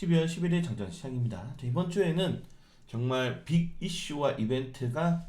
12월 11일 장전 시작입니다. 자, 이번 주에는 정말 빅 이슈와 이벤트가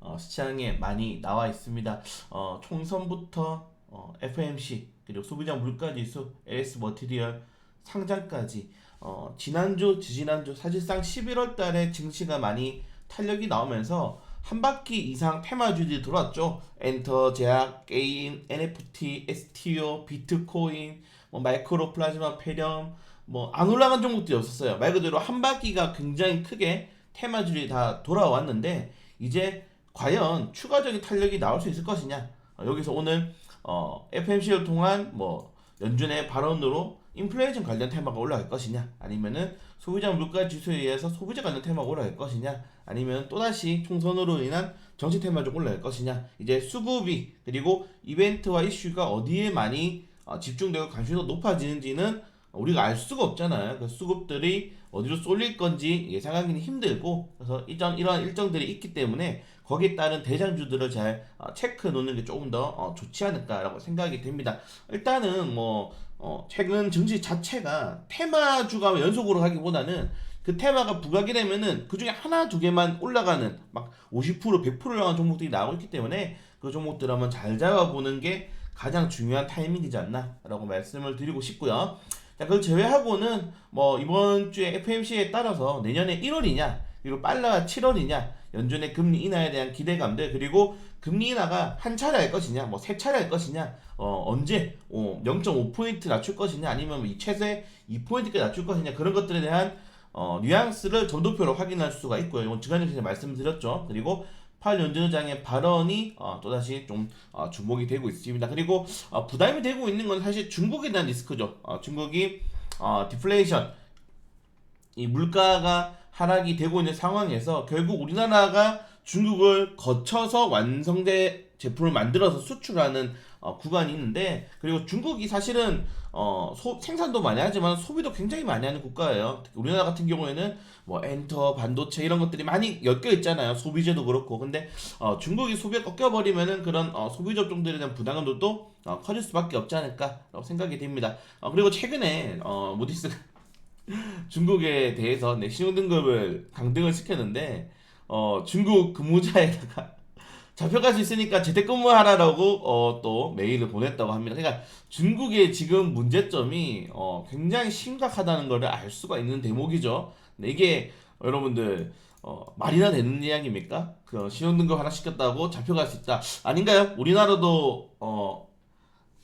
어, 시장에 많이 나와 있습니다. 어, 총선부터 어, FMC 그리고 소비자 물가지수, LS 머티리얼 상장까지 어, 지난주, 지지난주 사실상 11월 달에 증시가 많이 탄력이 나오면서 한 바퀴 이상 테마주들이 들어왔죠. 엔터, 제약, 게임, NFT, STO, 비트코인, 뭐 마이크로 플라즈마 페렴, 뭐 안 올라간 종목들이 없었어요. 말 그대로 한 바퀴가 굉장히 크게 테마주들이 다 돌아왔는데 이제 과연 추가적인 탄력이 나올 수 있을 것이냐? 어, 여기서 오늘 어, FMC를 통한 뭐 연준의 발언으로 인플레이션 관련 테마가 올라갈 것이냐 아니면은 소비자 물가 지수에 의해서 소비자 관련 테마가 올라갈 것이냐 아니면 또다시 총선으로 인한 정치 테마가 좀 올라갈 것이냐 이제 수급이 그리고 이벤트와 이슈가 어디에 많이 어, 집중되고 관심도 높아지는지는 우리가 알 수가 없잖아요. 그 수급들이 어디로 쏠릴 건지 예상하기는 힘들고 그래서 이런 이런 일정들이 있기 때문에 거기에 따른 대장주들을 잘 어, 체크 놓는 게 조금 더 어, 좋지 않을까라고 생각이 됩니다. 일단은 뭐 어, 최근 증시 자체가 테마주가 연속으로 하기보다는 그 테마가 부각이 되면은 그 중에 하나 두 개만 올라가는 막 50% 100% 올라가는 종목들이 나오고 있기 때문에 그 종목들 한번 잘 잡아보는 게 가장 중요한 타이밍이지 않나라고 말씀을 드리고 싶고요. 자, 그걸 제외하고는 뭐 이번 주에 FMC에 따라서 내년에 1월이냐 그리고 빨라 7월이냐 연준의 금리 인하에 대한 기대감들 그리고 금리 인하가 한 차례 할 것이냐 뭐 세 차례 할 것이냐 어 언제 어, 0.5포인트 낮출 것이냐 아니면 뭐이 최대 2포인트까지 낮출 것이냐 그런 것들에 대한 어, 뉘앙스를 점도표로 확인할 수가 있고요. 이건 제가 말씀드렸죠. 그리고 파월 연준의장의 발언이 어, 또다시 좀 어, 주목이 되고 있습니다. 그리고 어, 부담이 되고 있는 건 사실 중국에 대한 리스크죠. 어, 중국이 어, 디플레이션 이 물가가 하락이 되고 있는 상황에서 결국 우리나라가 중국을 거쳐서 완성된 제품을 만들어서 수출하는 어, 구간이 있는데 그리고 중국이 사실은 어, 소, 생산도 많이 하지만 소비도 굉장히 많이 하는 국가예요. 우리나라 같은 경우에는 뭐 엔터, 반도체 이런 것들이 많이 엮여 있잖아요. 소비재도 그렇고. 근데 어, 중국이 소비가 꺾여 버리면은 그런 어, 소비 접종들에 대한 부담감도 어, 커질 수밖에 없지 않을까라고 생각이 됩니다. 어, 그리고 최근에 어, 무디스가 중국에 대해서 네, 신용등급을 강등을 시켰는데 어, 중국 근무자에다가 잡혀갈 수 있으니까 재택근무하라라고 어, 또 메일을 보냈다고 합니다. 그러니까 중국의 지금 문제점이 어, 굉장히 심각하다는 것을 알 수가 있는 대목이죠. 네, 이게 여러분들 어, 말이나 되는 이야기입니까? 그 신용등급 하나 시켰다고 잡혀갈 수 있다. 아닌가요? 우리나라도 어,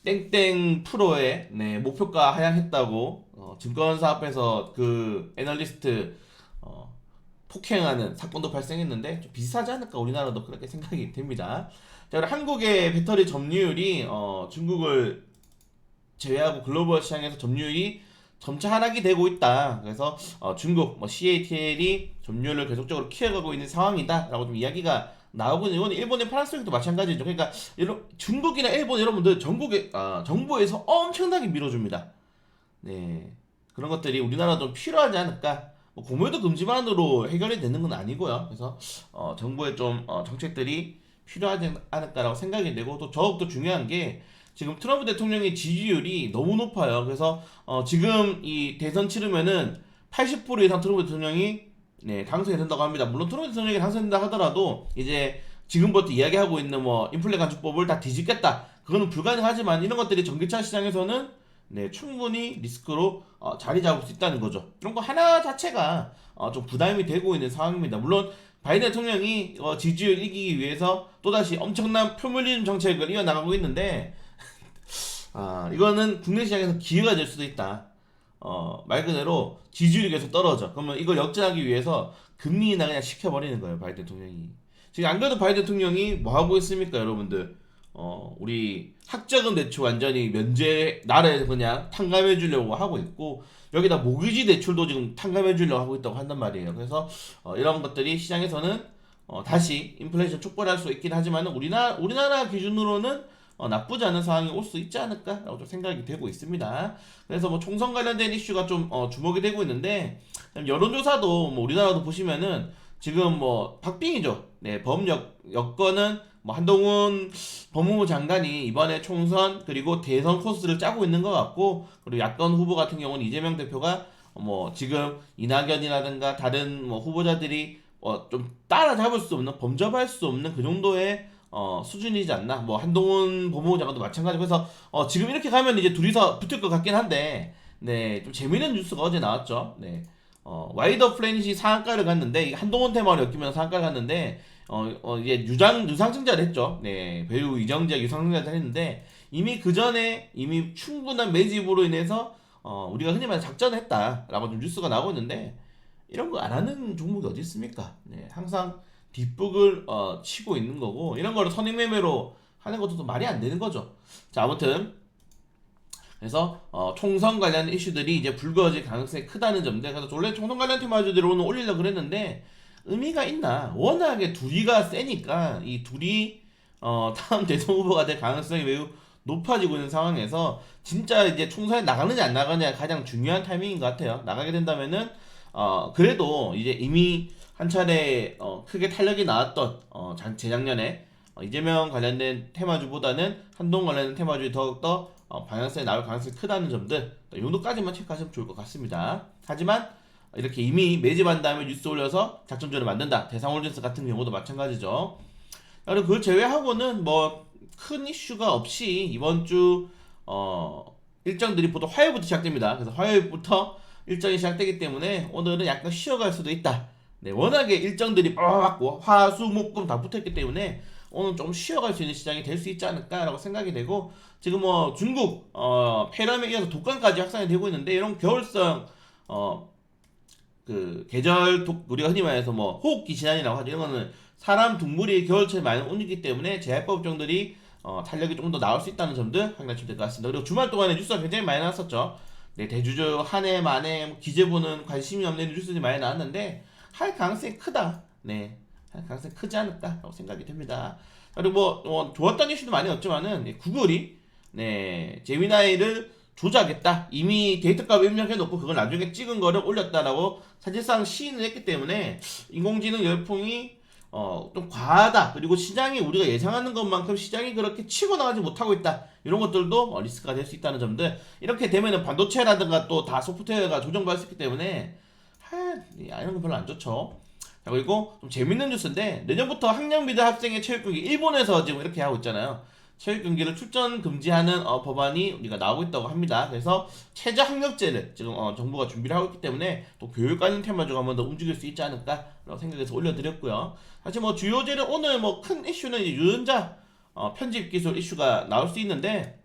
땡땡 프로의 네, 목표가 하향했다고 어, 증권사 앞에서 그 애널리스트 어, 폭행하는 사건도 발생했는데 좀 비슷하지 않을까 우리나라도 그렇게 생각이 됩니다. 자, 그리고 한국의 배터리 점유율이 어, 중국을 제외하고 글로벌 시장에서 점유율이 점차 하락이 되고 있다. 그래서 어, 중국 뭐 CATL이 점유율을 계속적으로 키워가고 있는 상황이다라고 좀 이야기가 나오고 있는 일본의 파나소닉도 마찬가지죠. 그러니까 이런 중국이나 일본 여러분들 전국에 아, 정부에서 엄청나게 밀어줍니다. 네 그런 것들이 우리나라 좀 필요하지 않을까. 뭐 공유도 금지만으로 해결이 되는 건 아니고요. 그래서 어, 정부의 좀 어, 정책들이 필요하지 않을까라고 생각이 되고 또 더욱더 중요한 게 지금 트럼프 대통령의 지지율이 너무 높아요. 그래서 어, 지금 이 대선 치르면은 80% 이상 트럼프 대통령이 네, 당선이 된다고 합니다. 물론 트럼프 대통령이 당선된다 하더라도 이제 지금부터 이야기하고 있는 뭐 인플레 간주법을 다 뒤집겠다. 그거는 불가능하지만 이런 것들이 전기차 시장에서는 네, 충분히 리스크로 어, 자리 잡을 수 있다는 거죠. 이런 거 하나 자체가 어, 좀 부담이 되고 있는 상황입니다. 물론 바이든 대통령이 어, 지지율 이기기 위해서 또다시 엄청난 표물림 정책을 이어나가고 있는데 아, 이거는 국내 시장에서 기회가 될 수도 있다. 어, 말 그대로 지지율이 계속 떨어져. 그러면 이걸 역전하기 위해서 금리 인하 그냥 시켜버리는 거예요, 바이든 대통령이. 지금 안 그래도 바이든 대통령이 뭐 하고 있습니까, 여러분들? 어, 우리 학자금 대출 완전히 면제, 나라에서 그냥 탕감해 주려고 하고 있고, 여기다 모기지 대출도 지금 탕감해 주려고 하고 있다고 한단 말이에요. 그래서, 어, 이런 것들이 시장에서는, 어, 다시 인플레이션 촉발할 수 있긴 하지만, 우리나라, 우리나라 기준으로는 어, 나쁘지 않은 상황이 올 수 있지 않을까라고 좀 생각이 되고 있습니다. 그래서 뭐 총선 관련된 이슈가 좀 어, 주목이 되고 있는데 여론조사도 뭐 우리나라도 보시면은 지금 뭐 박빙이죠. 네, 법력 여건은 뭐 한동훈 법무부 장관이 이번에 총선 그리고 대선 코스를 짜고 있는 것 같고 그리고 야권 후보 같은 경우는 이재명 대표가 뭐 지금 이낙연이라든가 다른 뭐 후보자들이 어좀 따라잡을 수 없는 범접할 수 없는 그 정도의 어 수준이지 않나. 뭐 한동훈 법무부 장관도 마찬가지고 해서 어 지금 이렇게 가면 이제 둘이서 붙을 것 같긴 한데 네좀 재밌는 뉴스가 어제 나왔죠. 네. 어, 와이더 플래닛이 상한가를 갔는데 이 한동훈 테마를 엮이면서 상한가를 갔는데 어, 어 이제 유장 유상증자를 했죠. 네 배우 이정재 유상증자를 했는데 이미 그 전에 이미 충분한 매집으로 인해서 어, 우리가 흔히 말하는 작전을 했다라고 좀 뉴스가 나오고 있는데 이런 거 안 하는 종목이 어디 있습니까? 네 항상 뒷북을 어, 치고 있는 거고 이런 거를 선행매매로 하는 것도 또 말이 안 되는 거죠. 자 아무튼 그래서 어, 총선 관련 이슈들이 이제 불거질 가능성이 크다는 점인데 그래서 원래 총선 관련 테마주들을 오늘 올리려고 그랬는데 의미가 있나 워낙에 둘이가 세니까 이 둘이 어, 다음 대선 후보가 될 가능성이 매우 높아지고 있는 상황에서 진짜 이제 총선에 나가느냐 안 나가느냐 가장 중요한 타이밍인 것 같아요 나가게 된다면은 어, 그래도 이제 이미 한 차례 어, 크게 탄력이 나왔던 어, 작- 재작년에 어, 이재명 관련된 테마주보다는 한동 관련된 테마주에 더욱더 어, 방향성이 나올 가능성이 크다는 점들 이 정도까지만 체크하시면 좋을 것 같습니다. 하지만 이렇게 이미 매집한 다음에 뉴스 올려서 작전주를 만든다. 대상홀딩스 같은 경우도 마찬가지죠. 그리고 그걸 제외하고는 뭐 큰 이슈가 없이 이번 주 어, 일정들이 보통 화요일부터 시작됩니다. 그래서 화요일부터 일정이 시작되기 때문에 오늘은 약간 쉬어갈 수도 있다. 네, 워낙에 일정들이 빠박고 화수목금 다 붙었기 때문에 오늘 좀 쉬어갈 수 있는 시장이 될 수 있지 않을까라고 생각이 되고 지금 뭐 중국 어 폐렴에 이어서 독감까지 확산이 되고 있는데 이런 겨울성 어 그 계절 독 우리가 흔히 말해서 뭐 호흡기 질환이라고 하죠. 이런 거는 사람 동물이 겨울철에 많이 옮기기 때문에 재해법 정들이 어 탄력이 조금 더 나올 수 있다는 점들 확인하시면 될 것 같습니다. 그리고 주말 동안에 뉴스가 굉장히 많이 나왔었죠. 네, 대주주 한 해 만에 뭐 기재부는 관심이 없는 뉴스들이 많이 나왔는데 할 가능성이 크다. 네, 할 가능성이 크지 않을까라고 생각이 됩니다. 그리고 뭐, 뭐 좋았던 이슈도 많이 없지만은 네, 구글이 네 제미나이를 조작했다. 이미 데이터값 입력해 놓고 그걸 나중에 찍은 거를 올렸다라고 사실상 시인을 했기 때문에 인공지능 열풍이 어, 좀 과하다. 그리고 시장이 우리가 예상하는 것만큼 시장이 그렇게 치고 나가지 못하고 있다. 이런 것들도 어, 리스크가 될 수 있다는 점들. 이렇게 되면은 반도체라든가 또 다 소프트웨어가 조정받을 수 있기 때문에 하, 이런 거 별로 안 좋죠. 자, 그리고 좀 재밌는 뉴스인데 내년부터 학령 미대 학생의 체육 경기 일본에서 지금 이렇게 하고 있잖아요. 체육 경기를 출전 금지하는 어, 법안이 우리가 나오고 있다고 합니다. 그래서 최저 학력제를 지금 어, 정부가 준비를 하고 있기 때문에 또 교육 관련 테마주가 한번 더 움직일 수 있지 않을까라고 생각해서 올려드렸고요. 사실 뭐 주요제는 오늘 뭐 큰 이슈는 이제 유전자 어, 편집 기술 이슈가 나올 수 있는데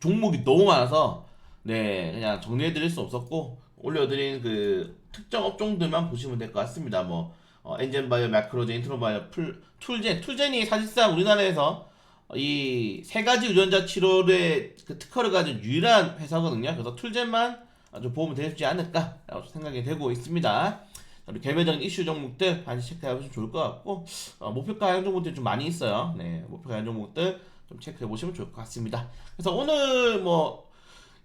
종목이 너무 많아서 네 그냥 정리해드릴 수 없었고 올려드린 그 특정 업종들만 보시면 될 것 같습니다. 뭐 어, 엔젠바이오, 마크로젠, 인트로바이오, 풀, 툴젠, 툴젠이 사실상 우리나라에서 이 세 가지 유전자 치료의 그 특허를 가진 유일한 회사거든요. 그래서 툴젠만 좀 보면 되지 않을까라고 생각이 되고 있습니다. 그리고 개별적인 이슈 종목들 반드시 체크해 보시면 좋을 것 같고 어, 목표가 하향 종목들이 좀 많이 있어요. 네, 목표가 하향 종목들 좀 체크해 보시면 좋을 것 같습니다. 그래서 오늘 뭐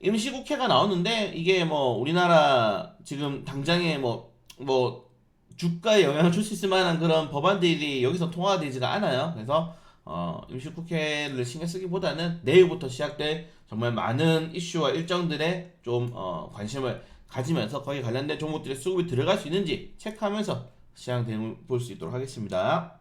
임시국회가 나오는데 이게 뭐 우리나라 지금 당장에 뭐뭐 주가에 영향을 줄 수 있을 만한 그런 법안들이 여기서 통과되지가 않아요. 그래서 어, 임시국회를 신경 쓰기보다는 내일부터 시작될 정말 많은 이슈와 일정들에 좀 어, 관심을 가지면서 거기 관련된 종목들의 수급이 들어갈 수 있는지 체크하면서 시장 대응 볼수 있도록 하겠습니다.